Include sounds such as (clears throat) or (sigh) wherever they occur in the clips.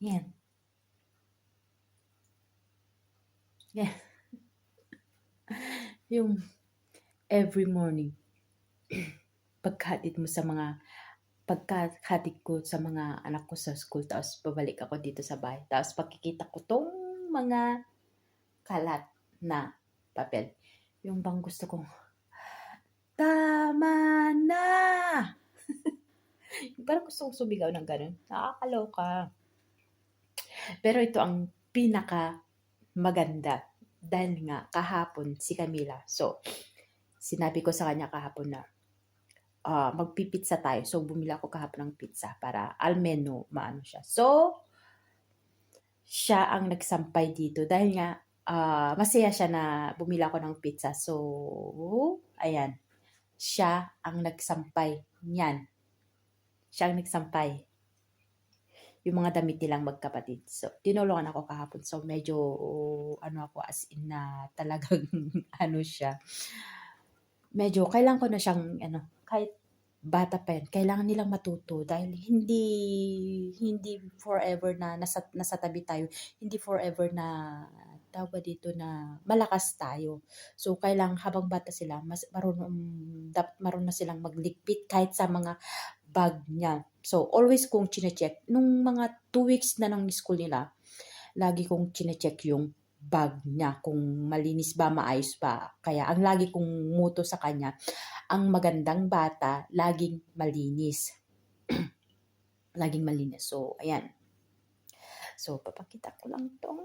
Yan. Yan. (laughs) Yung every morning, (clears throat) pagkatid mo sa mga pagkatid ko sa mga anak ko sa school, tapos babalik ako dito sa bahay. Tapos pagkikita ko tong mga kalat na papel. Yung bang gusto kong, tama na! (laughs) Parang gusto kong sumigaw ng ganun. Nakakaloka. Pero ito ang pinaka maganda. Dahil nga, kahapon si Camila. So, sinabi ko sa kanya kahapon na uh, magpipizza tayo. So, bumili ako kahapon ng pizza para almeno maano siya. So, siya ang nagsampay dito dahil nga uh, masaya siya na bumili ako ng pizza. So, ayan. Siya ang nagsampay niyan. Siya ang nagsampay yung mga damit nilang magkapatid. So, tinulungan ako kahapon. So, medyo, ano ako, as in na talagang, (laughs) ano siya, medyo, kailangan ko na siyang, ano, kahit bata pa yan, kailangan nilang matuto dahil hindi, hindi forever na nasa, nasa tabi tayo, hindi forever na tawag dito na malakas tayo. So, kailangan habang bata sila, mas marunong, dapat marunong silang maglikpit kahit sa mga bag niya. So, always kong chinecheck. Nung mga two weeks na ng school nila, lagi kong chinecheck yung bag niya kung malinis ba, maayos ba. Kaya ang lagi kong muto sa kanya, ang magandang bata, laging malinis. (clears throat) laging malinis. So, ayan. So, papakita ko lang tong,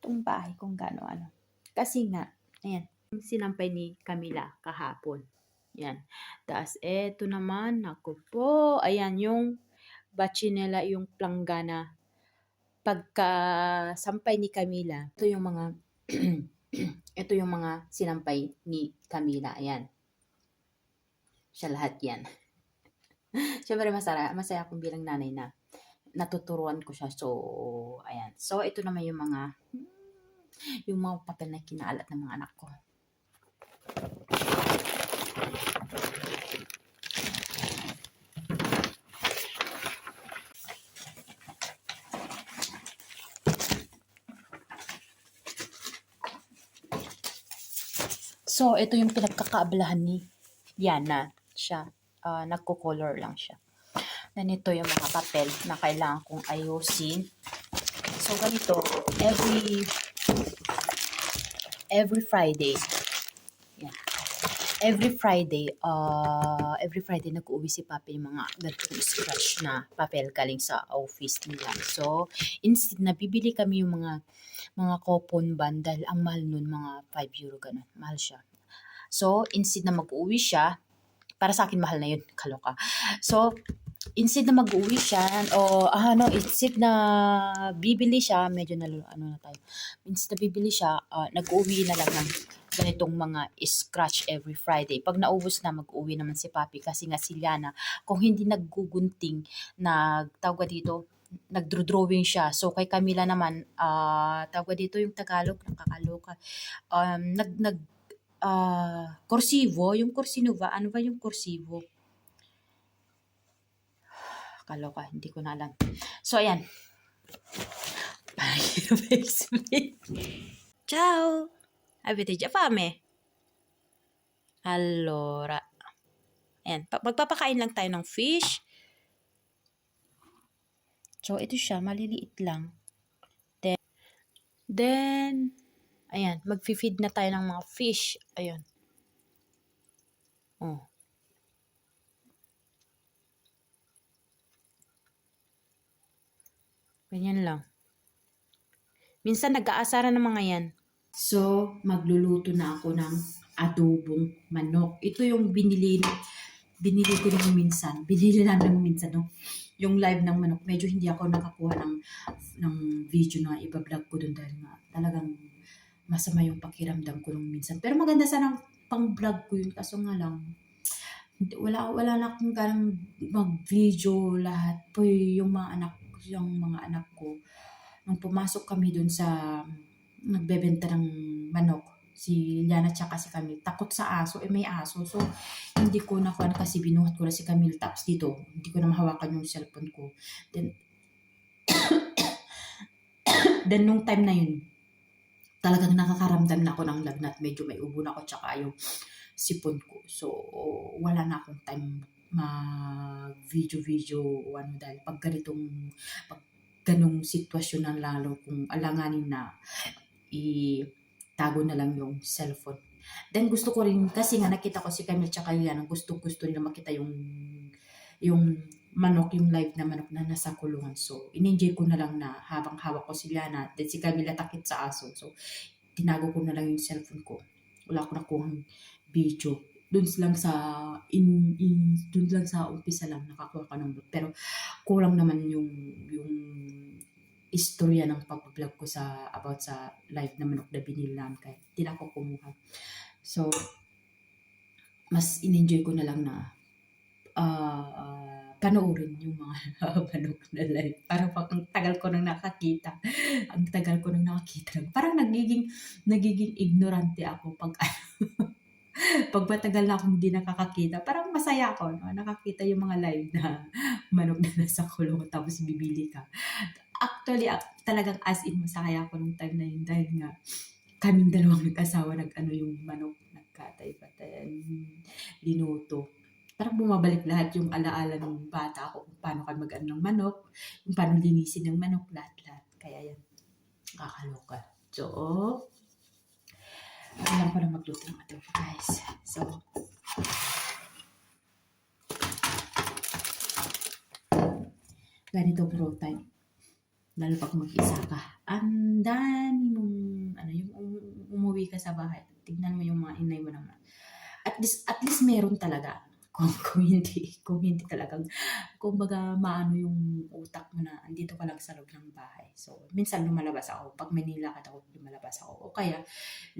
tong bahay kung gaano ano. Kasi nga, ayan, sinampay ni Camila kahapon. Yan. Tapos, eto naman, ako po, ayan yung bachinela, yung planggana. Pagka sampay ni Camila, ito yung mga, (clears throat) ito yung mga sinampay ni Camila. Ayan. Siya lahat yan. (laughs) Siyempre, masaya, masaya akong bilang nanay na natuturuan ko siya. So, ayan. So, ito naman yung mga, yung mga papel na kinaalat ng mga anak ko. So, ito yung pinagkakaabalahan ni Yana. Siya, uh, nagko-color lang siya. Then, ito yung mga papel na kailangan kong ayusin. So, ganito, every every Friday. Every Friday, uh, every Friday nag-uwi si Papi yung mga ganitong scratch na papel galing sa office nila. So, instead na bibili kami yung mga mga coupon bundle. Ang mahal nun, mga 5 euro ganun. Mahal siya. So, instead na mag-uwi siya, para sa akin mahal na yun, (laughs) kaloka. So, instead na mag-uwi siya, o ah, ano, instead na bibili siya, medyo na, ano na tayo, instead na bibili siya, uh, nag-uwi na lang ng ganitong mga scratch every Friday. Pag naubos na, mag-uwi naman si Papi kasi nga si Liana, kung hindi naggugunting, nagtawag dito, nagdrawing siya. So, kay Camila naman, uh, tawag dito yung Tagalog, nakakaloka. Um, nag, nag, uh, kursibo, yung kursinuva, ano ba yung kursibo? Kaloka, hindi ko na alam. So, ayan. (laughs) Ciao! Avete già fame? Allora. Ayan, magpapakain lang tayo ng fish. So, ito siya, maliliit lang. Then, then, ayan, mag-feed na tayo ng mga fish. Ayan. Oh. Ganyan lang. Minsan nag-aasara ng mga yan. So, magluluto na ako ng adobong manok. Ito yung binili binili ko nung minsan. Binili namin minsan no? yung live ng manok. Medyo hindi ako nakakuha ng, ng video na iba-vlog ko dun dahil nga talagang masama yung pakiramdam ko nung minsan. Pero maganda sana pang-vlog ko yun. Kaso nga lang, wala wala na akong ganang mag-video lahat po yung mga anak yung mga anak ko nung pumasok kami dun sa nagbebenta ng manok. Si Liana tsaka si Camille. Takot sa aso. Eh may aso. So hindi ko na kasi binuhat ko na si Camille. Tapos dito hindi ko na mahawakan yung cellphone ko. Then (coughs) Then nung time na yun, talagang nakakaramdam na ako ng lagnat. Medyo may ubo na ako tsaka yung sipon ko. So, wala na akong time mag-video-video ano dahil pag ganitong pag ganong sitwasyon na lalo kung alanganin na itago na lang yung cellphone. Then gusto ko rin, kasi nga nakita ko si Camille tsaka yan, gusto gusto nila makita yung yung manok, yung live na manok na nasa kulungan. So, in-enjoy ko na lang na habang hawak ko si Liana, then si Camille takit sa aso. So, tinago ko na lang yung cellphone ko. Wala ko nakuhang video. Doon lang sa, in, in, doon lang sa umpisa lang nakakuha ka ng. Pero, kulang naman yung, yung istorya ng pag-vlog ko sa, about sa live na manok na binili namin kaya na ako kumuha. So, mas in-enjoy ko na lang na ah ah, panoorin yung mga (laughs) manok na live. Parang pag ang tagal ko nang nakakita. ang tagal ko nang nakakita. Parang nagiging, nagiging ignorante ako pag (laughs) pag matagal na akong hindi nakakakita. Parang masaya ako. No? Nakakita yung mga live na (laughs) manok na nasa kulong tapos bibili ka. Actually, talagang as in masaya ako nung time na yun dahil nga kaming dalawang nag-asawa nag-ano yung manok nagkatay-patay linuto parang bumabalik lahat yung alaala ng bata ako kung paano ka mag-ano ng manok, kung paano linisin ng manok, lahat-lahat. Kaya yan, kakaloka. So, alam ko na magluto ng adobo, guys. So, ganito bro time. Lalo pag mag-isa ka. Ang dami mong, ano, yung um- umuwi ka sa bahay. Tignan mo yung mga inay mo naman. At least, at least meron talaga kung, (laughs) kung hindi, kung hindi talagang, kumbaga maano yung utak mo na andito ka lang sa loob ng bahay. So, minsan lumalabas ako. Pag may nilakad ako, lumalabas ako. O kaya,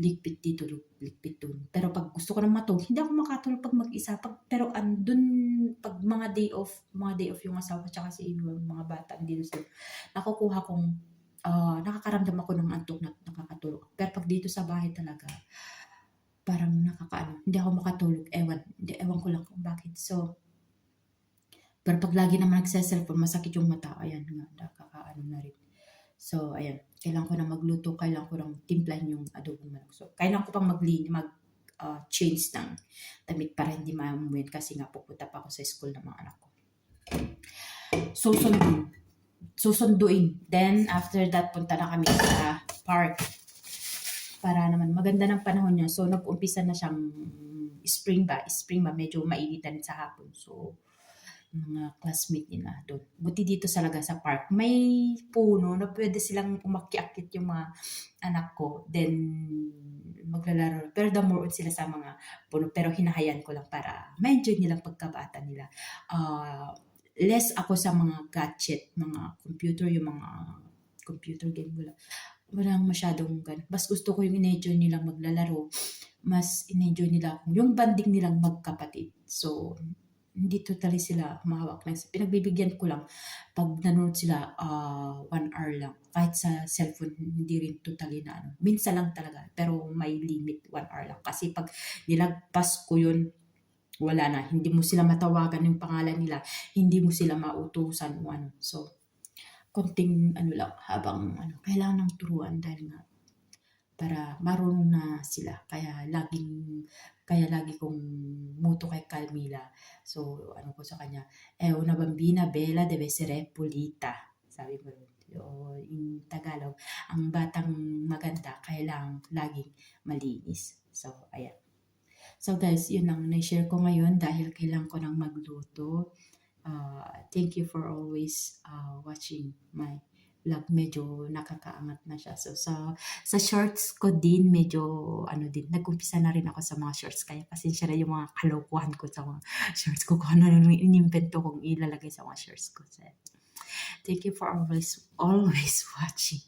ligpit dito, ligpit dun. Pero pag gusto ko ng matulog, hindi ako makatulog pag mag-isa. Pag, pero andun, pag mga day off, mga day off yung asawa, tsaka si yung mga bata, andito sila, nakukuha kong, ah, nakakaramdam ako ng antok na nakakatulog. Pero pag dito sa bahay talaga, parang nakakaano, hindi ako makatulog. Ewan, hindi, ewan ko lang kung bakit. So, pero pag lagi naman nagsa-cellphone, masakit yung mata. Ayan nga, nakakaano na rin. So, ayan. Kailangan ko na magluto. Kailangan ko nang timplahin yung adobong manok. So, kailangan ko pang mag-clean, mag ah, change ng damit para hindi maamuin kasi nga pupunta pa ako sa school ng mga anak ko. Susunduin. Susunduin. Then, after that, punta na kami sa park para naman maganda ng panahon niya. So, nag-umpisa na siyang spring ba? Spring ba? Medyo mainitan sa hapon. So, mga classmate nila doon. Buti dito talaga sa park. May puno na pwede silang umakyakit yung mga anak ko. Then, maglalaro. Pero the on sila sa mga puno. Pero hinahayan ko lang para ma-enjoy nilang pagkabata nila. Ah, less ako sa mga gadget, mga computer, yung mga computer game wala masyadong gan. Mas gusto ko yung in-enjoy nilang maglalaro. Mas in-enjoy nila yung banding nilang magkapatid. So, hindi totally sila humahawak lang. Pinagbibigyan ko lang pag nanonood sila uh, one hour lang. Kahit sa cellphone, hindi rin totally na ano. Minsan lang talaga. Pero may limit, one hour lang. Kasi pag nilagpas ko yun, wala na. Hindi mo sila matawagan yung pangalan nila. Hindi mo sila mautusan o ano. So, konting ano lang habang ano kailangan ng turuan dahil nga para marunong na sila. Kaya laging kaya lagi kong muto kay Calmila so ano ko sa kanya eh una bambina bella deve essere pulita. Sabi ko o in Tagalog ang batang maganda kailangan laging malinis. So ayan. So guys yun lang na-share ko ngayon dahil kailangan ko nang magluto uh, thank you for always uh, watching my vlog. Medyo nakakaangat na siya. So, sa, sa shorts ko din, medyo, ano din, nag-umpisa na rin ako sa mga shorts. Kaya pasensya na yung mga kalokohan ko sa mga (laughs) shorts ko. Kung ano nang inimbento kong ilalagay sa mga shorts ko. So, thank you for always, always (laughs) watching.